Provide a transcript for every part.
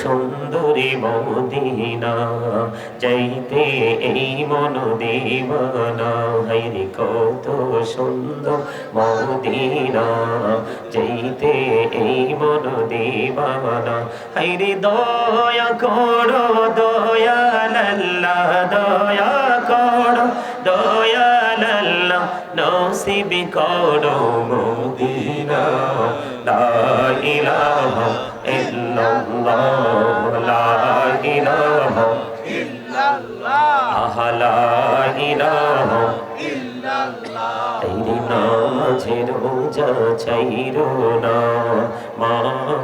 সুন্দরী মদিনা যাইতে এই মন দেবানা হাইরে কত সুন্দর মদিনা, যাইতে এই মন দেবানা। হাইরে দয়া করো দয়াল্লা দয়া করো দয়াল্লা নসিব করো মদিনা। লা ইলাহা ইল্লাল্লাহ নামাজে রোজা চাইরো না। মা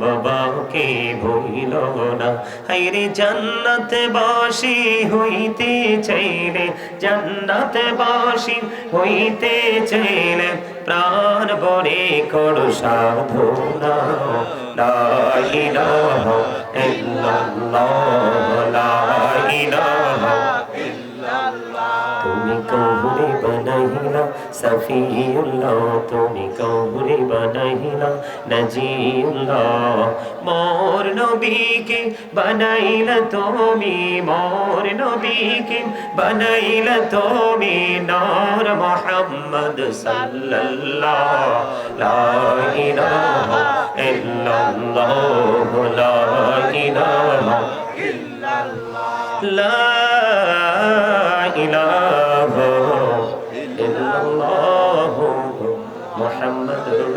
বাবাকে ভুইল না। হাইরে জান্নাতে বাসি হইতে চাইলে জান্নাতে বাসি হইতে চাইলে প্রাণ বরে করো সাধনা। লা ইলাহা ইল্লাল্লাহ, লা ইলাহা কাউরে বানাইলা সাফিউল্লাহ তুমি কাউরে বানাইলা নাজিউল্লাহ মোর নবীকে বানাইলা তুমি মোর নবীকে বানাইলা তুমি নর মোহাম্মদ সাল্লাল্লাহ লা ইলাহা ইল্লাল্লাহ লা ইলাহা ইল্লাল্লাহ লা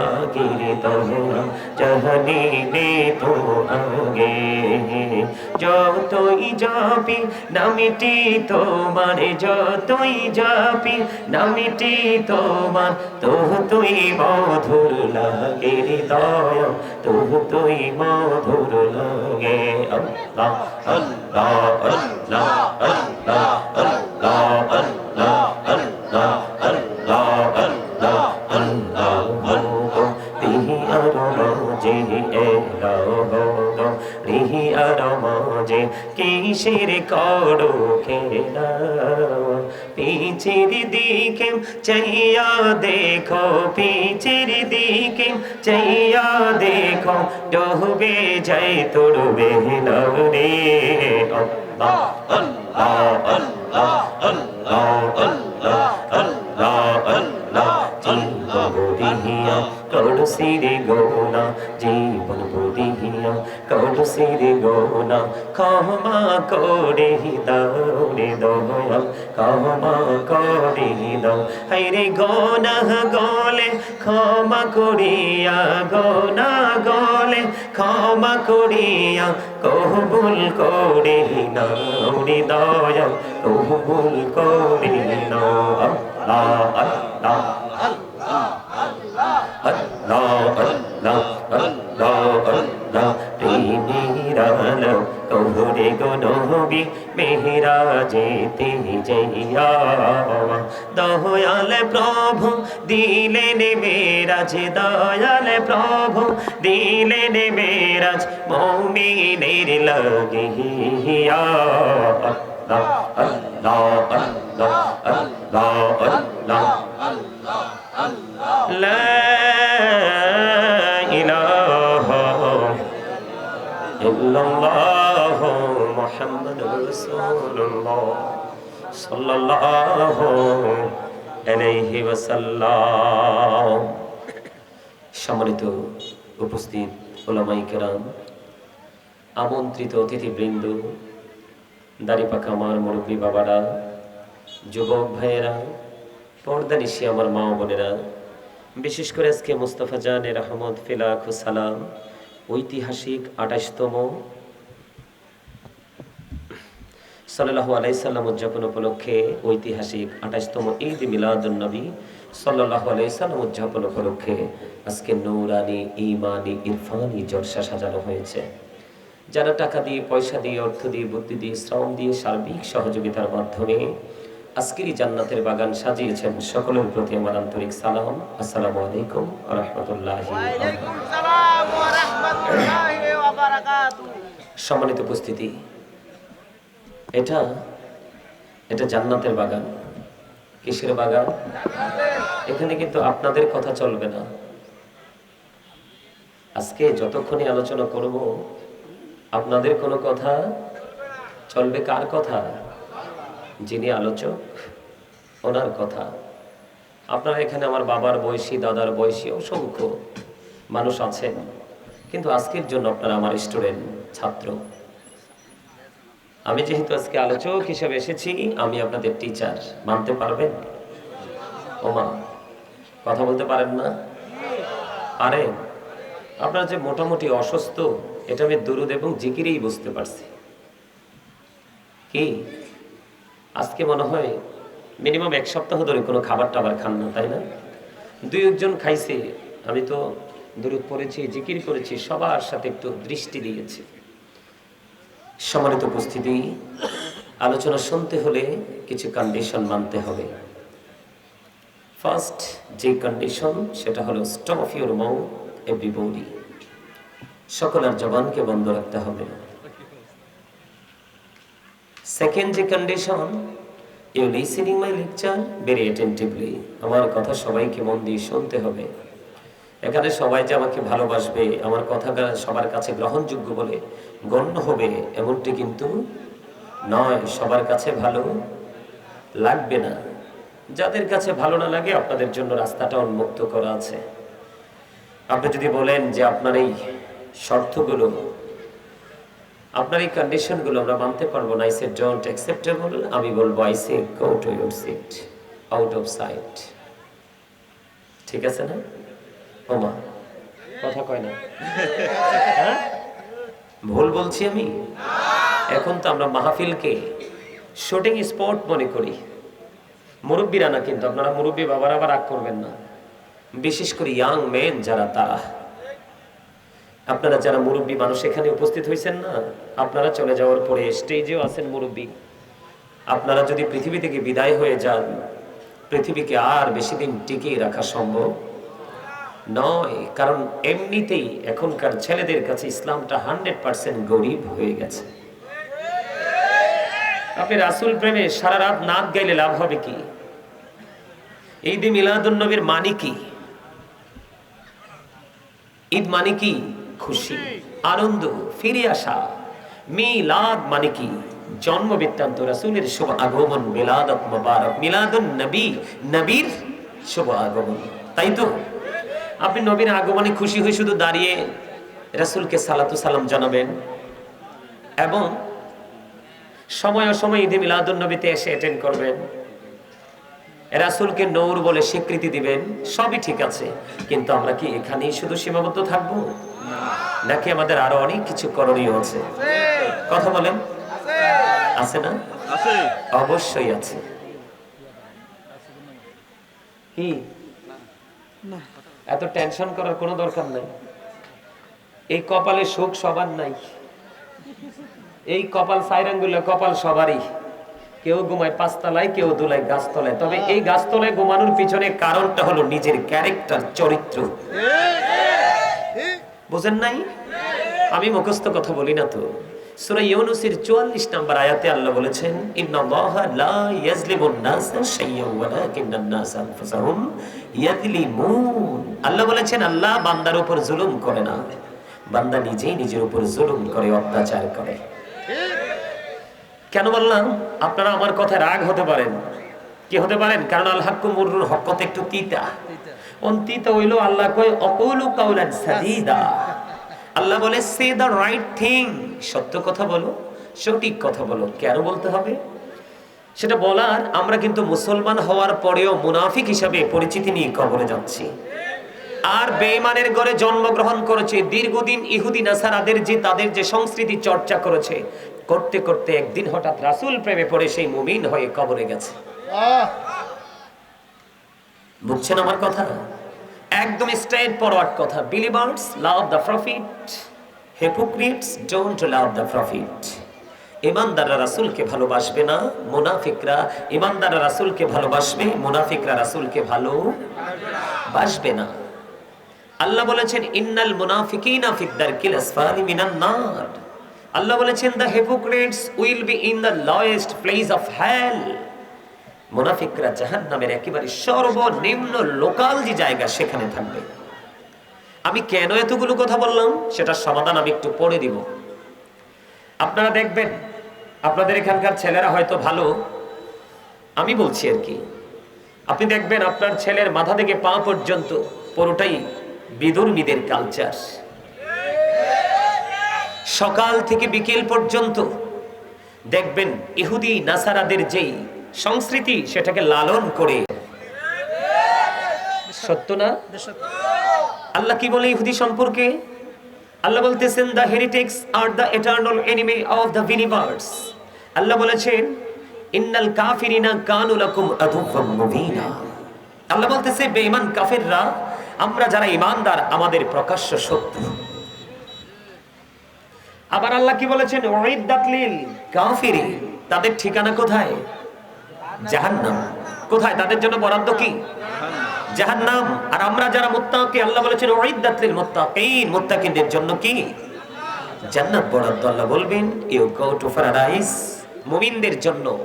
তো আগে তোরা জহনি নে তো আগে যতই যাবি নামিটি তোমার যতই যাবি নামিটি তোমার তো তুই মধুর লাগে হৃদয় তো তুই মধুর লাগে আল্লাহ আল্লাহ আল্লাহ আল্লাহ আল্লাহ আল্লাহ আল্লাহ আল্লাহ আল্লাহ রিহি আর মাঝে কিসের করো খেলা? পিছের দিকে চাইয়া দেখো, পিছের দিকে চাইয়া দেখো, ডুবে যাই তোর বেহলাও রে। আল্লাহ আল্লাহ আল্লাহ আল্লাহ আল্লাহ আল্লাহ আল্লাহ। জীবন বুড়িয়া কড়সি রে গোনা জীবন বুড়িয়া কড়সি রে গোনা ক্ষমা করে দাও রে দয়াল ক্ষমা করে দাও হাই রে গোনা গলে ক্ষমা করিয়া গোনা গলে ক্ষমা করিয়া কবুল করে নাও রে কবুল করে নাও আল্লাহ আল্লাহ আল্লাহ আল্লাহ আল্লাহ আল্লাহ প্রেমের আলো কৌরে গো নবী মেহরা যেতে যাইয়া দয়াল প্রভু দিলেন মেরাজ দয়াল প্রভু দিলেন মেরাজ মৌমিনের লাগিয়া আল্লাহ আল্লাহ আল্লাহ সম্মানিত উপস্থিত ওলামাই কেরাম আমন্ত্রিত অতিথিবৃন্দ দাড়ি পাকা আমার মুরব্বী বাবারা যুবক ভাইয়েরা পর্দা নিশি আমার মা বোনেরা, বিশেষ করে আজকে মুস্তফা জানের আহমদ ফিলাক ও সালাম, ঐতিহাসিক আঠাশতম সাল্লাহু আলাইসাল্লাম উদযাপন উপলক্ষে ঐতিহাসিক আঠাশতম ঈদ মিলাদুন্নবী সাল্লাহু আলাইসাল্লাম উদযাপন উপলক্ষে আজকে নৌরানি ইমানি ইরফানি জলসা সাজানো হয়েছে, যারা টাকা দিয়ে, পয়সা দিয়ে, অর্থ দিয়ে, বুদ্ধি দিয়ে, শ্রম দিয়ে সার্বিক সহযোগিতার মাধ্যমে আজকের এই জান্নাতের বাগান সাজিয়েছেন সকলের প্রতি আমার আন্তরিক সালাম। আসসালামু আলাইকুম রহমতুল্লাহ সম্মানিত উপস্থিতি, এটা এটা জান্নাতের বাগান। কিসের বাগান? এখানে কিন্তু আপনাদের কথা চলবে না। আজকে যতক্ষণই আলোচনা করব, আপনাদের কোনো কথা চলবে কার কথা? যিনি আলোচক, ওনার কথা। আপনারা এখানে আমার বাবার বয়সী, দাদার বয়সী অসংখ্য মানুষ আছেন, কিন্তু আজকের জন্য আপনারা আমার স্টুডেন্ট, ছাত্র। আমি যেহেতু আজকে আলোচক হিসেবে এসেছি, আমি আপনাদের টিচার, মানতে পারবেন? ওমা, কথা বলতে পারেন না? পারেন আপনারা যে মোটামুটি অসুস্থ, এটা আমি দুরুদ এবং জিকিরেই বুঝতে পারছি। কি? আজকে মনে হয় মিনিমাম এক সপ্তাহ ধরে কোনো খাবার টাবার খান না, তাই না? দুই একজন খাইছে, আমি তো দূরত পড়েছি, জিকির করেছি, সবার সাথে একটু দৃষ্টি দিয়েছি। সম্মানিত উপস্থিতি, আলোচনা শুনতে হলে কিছু কন্ডিশন মানতে হবে। ফার্স্ট যে কন্ডিশন সেটা হলো stop of your mouth everybody সকলের জবানকে বন্ধ রাখতে হবে। সেকেন্ড যে condition you listening my lecture very attentively আমার কথা সবাইকে মন দিয়ে শুনতে হবে। এখানে সবাই যে আমাকে ভালোবাসবে, আমার কথা সবার কাছে গ্রহণযোগ্য বলে গণ্য হবে, এমনটি কিন্তু নয়। সবার কাছে ভালো লাগবে না। যাদের কাছে ভালো না লাগে, আপনাদের জন্য রাস্তাটা উন্মুক্ত করা আছে। আপনি যদি বলেন যে আপনার এই শর্তগুলো আপনার এই কন্ডিশনগুলো আমরা মানতে পারব না আইসে ডোন্ট অ্যাকসেপ্টেবল আমি বলব আইসে go to your seat out of sight ঠিক আছে না? ওমা, কথা কয় না। হ্যাঁ? ভুল বলছি আমি? এখন তো আমরা মাহফিলকে শুটিং স্পট মনে করি। মুরব্বীরা না কিন্তু, আপনারা মুরব্বী বাবার আবার রাগ করবেন না। বিশেষ করে ইয়াং মেন যারা, তারা। আপনারা যারা মুরব্বী মানুষ এখানে উপস্থিত হয়েছেন না, আপনারা চলে যাওয়ার পরে স্টেজেও আছেন মুরব্বী। আপনারা যদি পৃথিবী থেকে বিদায় হয়ে যান, পৃথিবীকে আর বেশি দিন টিকিয়ে রাখা সম্ভব নয়, কারণ এমনিতেই এখনকার ছেলেদের কাছে ইসলামটা হান্ড্রেড পার্সেন্ট গরিব হয়ে গেছে। আপনি রাসুল প্রেমে সারা রাত নাচ গাইলে লাভ হবে কি? ঈদ মিলাদুন নবীর মানে কি? ঈদ মানে কি? খুশি, আনন্দ, ফিরে আসা। মিলাদ মানে কি? জন্ম বৃত্তান্ত রাসুলের শুভ আগমন মিলাদত মুবারক মিলাদুন নবী, নবীর শুভ আগমন। তাই তো? আপনি নবীর আগমনে খুশি হয়ে শুধু দাঁড়িয়ে রাসুলকে সালাতু সালাম জানাবেন এবং সময় অসময় ঈদে মিলাদুন নবীতে এসে অ্যাটেন্ড করবেন। রাসুলকে নৌর বলে স্বীকৃতি দিবেন, সবই ঠিক আছে। কিন্তু আমরা কি এখানেই শুধু সীমাবদ্ধ থাকব? নাকি আমাদের আরও অনেক কিছু করণীয় আছে? কথা বলেন। আছে না? অবশ্যই আছে। কি? এত টেনশন করার কোনো দরকার নাই। এই কপালে সুখ সবার নাই। এই কপাল সাইরাঙ্গুলো কপাল সবারই। কেউ ঘুমায় পাঁচতলায় কেউ দুলায় গাছতলায়। তবে এই গাছতলায় ঘুমানোর পিছনে কারণটা হলো নিজের ক্যারেক্টার চরিত্র। বুঝেন নাই? আমি মুখস্থ কথা বলি না তো। সূরা ইউনূসের 44 নম্বর আয়াতে আল্লাহ বলেছেন, ইন্নাল্লাহা লা ইয়াজলিমুন নাসা শাইয়্যান ওয়ালাকিন্নান আল্লাহ বলেছেন, আল্লাহ বান্দার উপর জুলুম করে না। বান্দা নিজেই নিজের উপর জুলুম করে, অত্যাচার করে। কেন বললাম? আপনারা আমার কথা রাগ হতে পারেন। কি হতে পারেন? কারণ আল হাক্কু মুররুল হকত একটু তিতা। অন তিতা হইল আল্লাহ কয় অকুলু কাউলান সাদিদা। আল্লাহ বলে সে দ্য রাইট থিং সত্য কথা বলো সঠিক কথা বলো কেন বলতে হবে? সেটা বলার আমরা কিন্তু মুসলমান হওয়ার পরেও মুনাফিক হিসাবে পরিচিতি নিয়ে কবরে যাচ্ছি। আর বেঈমানের ঘরে জন্মগ্রহণ করেছে দীর্ঘদিন ইহুদি নাসারাদের যে তাদের যে সংস্কৃতি চর্চা করেছে করতে করতে একদিন হঠাৎ রাসুল প্রেমে পড়ে সেই মুমিন হয়ে কবরে গেছে। বুঝছেন আমার কথা? একদম স্ট্রেট ফরওয়ার্ড কথা। Believers love the prophet hypocrites don't love the prophet ইমানদাররা রাসূলকে ভালোবাসবে না, মুনাফিকরা, ইমানদাররা রাসূলকে ভালোবাসবে, মুনাফিকরা রাসূলকে ভালো বাসবে না। আল্লাহ বলেছেন, ইন্নাল মুনাফিকিনা ফিদ দারকিল আসফালি মিনান নার। আল্লাহ বলেছেন the hypocrites will be in the lowest place of hell মুনাফিকরা জাহান্নামের একেবারে সর্বনিম্ন লোকাল যে জায়গা, সেখানে থাকবে। আমি কেন এতগুলো কথা বললাম? সেটার সমাধান আমি একটু পরে দিব। আপনারা দেখবেন, আপনাদের এখানকার ছেলেরা হয়তো ভালো। আমি বলছি আর কি, আপনি দেখবেন আপনার ছেলের মাথা থেকে পা পর্যন্ত পুরোটাই বিদুর্মীদের কালচার সকাল থেকে বিকেল পর্যন্ত দেখবেন ইহুদি, নাসারাদের যেই সংস্কৃতি সেটাকে লালন করে। সত্য না? আল্লাহ কি বলে ইহুদি সম্পর্কে? আল্লাহ বলতেছেন the heretics are the eternal enemy of the universe আল্লাহ বলেছেন, ইন্নাল কাফিরিনা কানু লাকুম আদুওয়াম মুবিনা। আল্লাহ বলতেছে, বেঈমান কাফেররা, আমরা যারা ঈমানদার, আমাদের প্রকাশ্য শত্রু। আবার আল্লাহ কি বলেছেন ওয়াইদাত লিল কাফিরিন। তাদের ঠিকানা কোথায়? জাহান্নাম। কোথায়? তাদের জন্য বরাদ্দ কি? জাহান্নাম। আর আমরা যারা মুত্তাকি, আল্লাহ বলেছেন ওয়াইদাত লিল মুত্তাকিন। মুত্তাকিনদের জন্য কি? জান্নাত বরাদ্দ, আল্লাহ বলবেন ইউ গো টু প্যারাডাইস মুমিনদের জন্য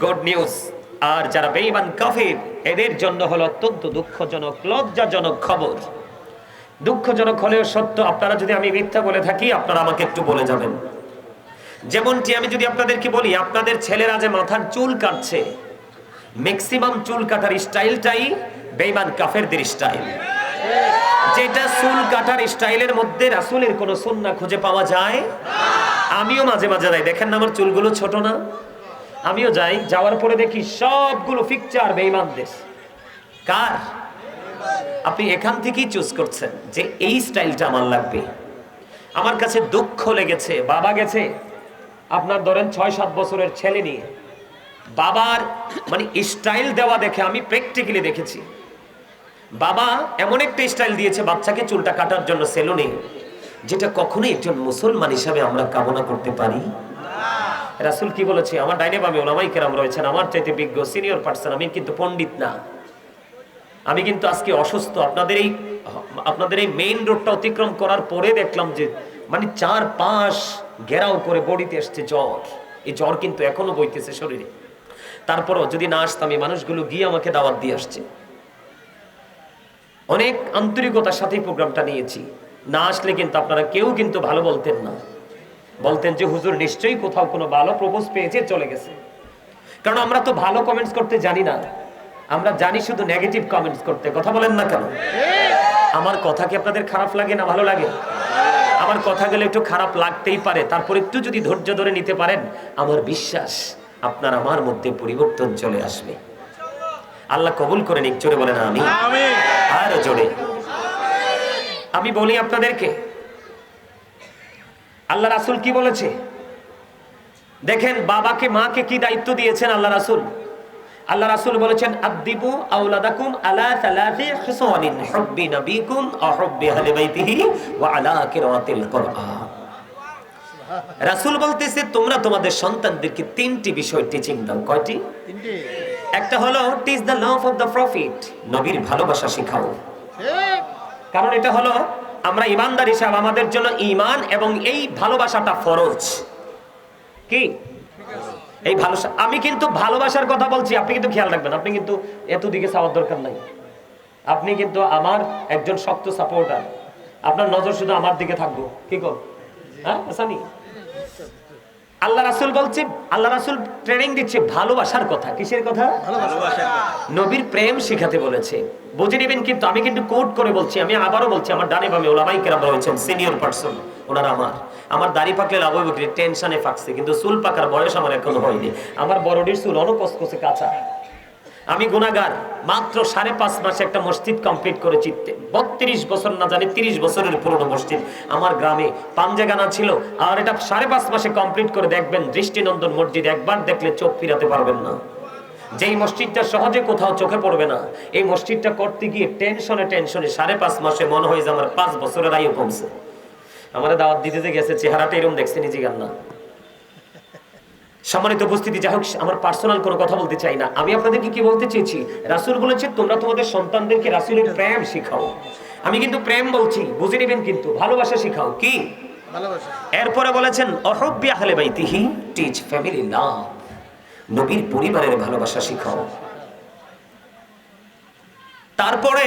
গুড নিউজ আর যারা বেঈমান, কাফির, এদের জন্য হলো অত্যন্ত দুঃখজনক, লজ্জাজনক খবর। দুঃখজনক হলেও সত্য, আপনারা যদি আমি মিথ্যা বলে থাকি, আপনারা আমাকে একটু বলে যাবেন। যেমনটি আমি যদি আপনাদেরকে বলি, আপনাদের ছেলেরা যে মাথার চুল কাটছে ম্যাক্সিমাম চুল কাটার স্টাইলটাই বেঈমান কাফেরদের স্টাইল। যেটা চুল কাটার স্টাইলের মধ্যে রাসূলের কোনো সুন্নাহ খুঁজে পাওয়া যায়, আমিও মাঝে মাঝে যাই। দেখেন না, আমার চুলগুলো ছোট না। আমিও যাই, যাওয়ার পরে দেখি সবগুলো পিকচার বেঈমানদের। কার? আপনি এখান থেকেই চুজ করছেন যে এই স্টাইলটা আমার লাগবে। আমার কাছে দুঃখ লেগেছে, বাবা গেছে। আপনার ধরেন ছয় সাত বছরের ছেলে নিয়ে। বাবার মানে স্টাইল দেওয়া দেখে আমি প্র্যাকটিক্যালি দেখেছি। বাবা এমন একটা স্টাইল দিয়েছে, বাচ্চাকে চুলটা কাটার জন্য সেলুনে, যেটা কখনোই একজন মুসলমান হিসাবে আমরা কামনা করতে পারি। রাসুল কি বলেছে? আমার ডাইনে বামে ওলামাই কেরাম রয়েছেন, আমার চাইতে বিজ্ঞ সিনিয়র পার্সন আমি কিন্তু পণ্ডিত না। আমি কিন্তু আজকে অসুস্থ। আপনাদের এই আপনাদের এই মেইন রোডটা অতিক্রম করার পরে দেখলাম যে মানে চার পাঁচ ঘেরাও করে বডিতে এসছে জ্বর। এই জ্বর কিন্তু এখনও বইতেছে শরীরে। তারপরও যদি না আসতাম এই মানুষগুলো গিয়ে আমাকে দাওয়াত দিয়ে আসছে। অনেক আন্তরিকতার সাথেই প্রোগ্রামটা নিয়েছি। না আসলে কিন্তু আপনারা কেউ কিন্তু ভালো বলতেন না। বলতেন যে হুজুর নিশ্চয়ই কোথাও কোনো ভালো প্রপোজ পেয়েছে চলে গেছে। কারণ আমরা তো ভালো কমেন্টস করতে জানি না। আমরা জানি শুধু নেগেটিভ কমেন্টস করতে। কথা বলেন না কেন? আমার কথা কি আপনাদের খারাপ লাগে না ভালো লাগে? আমার কথা গেলে একটু খারাপ লাগতেই পারে। তারপর একটু যদি ধৈর্য ধরে নিতে পারেন আমার বিশ্বাস আপনার আমার মধ্যে পরিবর্তন চলে আসবে। আল্লাহ কবুল করে নিক জোরে বলেন আমি আর জোরে। আমি বলি আপনাদেরকে আল্লাহ রাসুল কি বলেছে? দেখেন বাবাকে মাকে কি দায়িত্ব দিয়েছেন আল্লাহ রাসুল? আল্লাহ রাসুল বলেছেন আদিবু আউলাদাকুম আলা সালাতি খিসানিন হুব্বি নবিকুম আও হুব্বি আহলি বাইতিহি ওয়া আলা কিরাতিল কুরআন. রাসূল বলতেছে তোমরা তোমাদের সন্তানদেরকে তিনটি বিষয় টিচিং দাও। কয়টি? তিনটি। একটা হলো teach the love of the prophet নবীর ভালোবাসা শেখাও। ঠিক। কারণ এটা হলো আমরা ইমানদার হিসাব আমাদের জন্য ইমান এবং এই ভালোবাসাটা ফরজ। কি? এই ভালো আমি কিন্তু ভালোবাসার কথা বলছি আপনি কিন্তু খেয়াল রাখবেন আপনি কিন্তু এত দিকে চাওয়ার দরকার নাই। আপনি কিন্তু আমার একজন শক্ত সাপোর্টার আপনার নজর শুধু আমার দিকে থাকব। কি কর হ্যাঁ আল্লাহ রাসুল বলছে আল্লাহ রাসুল ট্রেনিং দিচ্ছে ভালোবাসার কথা। কিসের কথা। নবীর প্রেম শিখাতে বলেছে। বুঝে নেবেন কিন্তু আমি কিন্তু কোট করে বলছি, আমি আবারও বলছি, আমার ডানে বামে ওলামাই কেরাম রয়েছেন সিনিয়র পার্সন ওনারা আমার। আমার দাড়ি পাকলে লাভ হইব টেনশনে ফাঁকছে, কিন্তু চুল পাকার বয়স আমার এখনও হয়নি। আমার বড়ডির চুল অনকসকসে কাঁচা। আমি গুনাগার মাত্র সাড়ে পাঁচ মাসে একটা মসজিদ কমপ্লিট করেছি বত্রিশ বছর না জানি, তিরিশ বছরের পুরনো মসজিদ। আমার গ্রামে পাঞ্জাগানা ছিল, আর এটা সাড়ে পাঁচ মাসে কমপ্লিট করে দেখবেন, দৃষ্টিনন্দন মসজিদ একবার দেখলে চোখ ফিরাতে পারবেন না। যেই মসজিদটা সহজে কোথাও চোখে পড়বে না এই মসজিদটা করতে গিয়ে টেনশনে টেনশনে সাড়ে পাঁচ মাসে মনে হয় যে আমার পাঁচ বছরের আয়ু কমছে। আমার দাওয়াত দিতে যে গেছে চেহারাটা এরকম দেখছে নিজে গান না। সম্মানিত উপস্থিতি যাই হোক আমার পার্সোনাল কোনো কথা বলতে চাই না। আমি আপনাদেরকে কি বলতে চেয়েছি? রাসুল বলেছে তোমরা তোমাদের সন্তানদেরকে রাসুলের প্রেম শিখাও। আমি কিন্তু প্রেম বলছি বুঝে নেবেন কিন্তু ভালোবাসা শিখাও। কি? ভালোবাসা। এরপরে বলেছেন অহব্বি আহলে বাইতিহি টিচ ফ্যামিলি লাভ নবীর পরিবারের ভালোবাসা শিখাও। তারপরে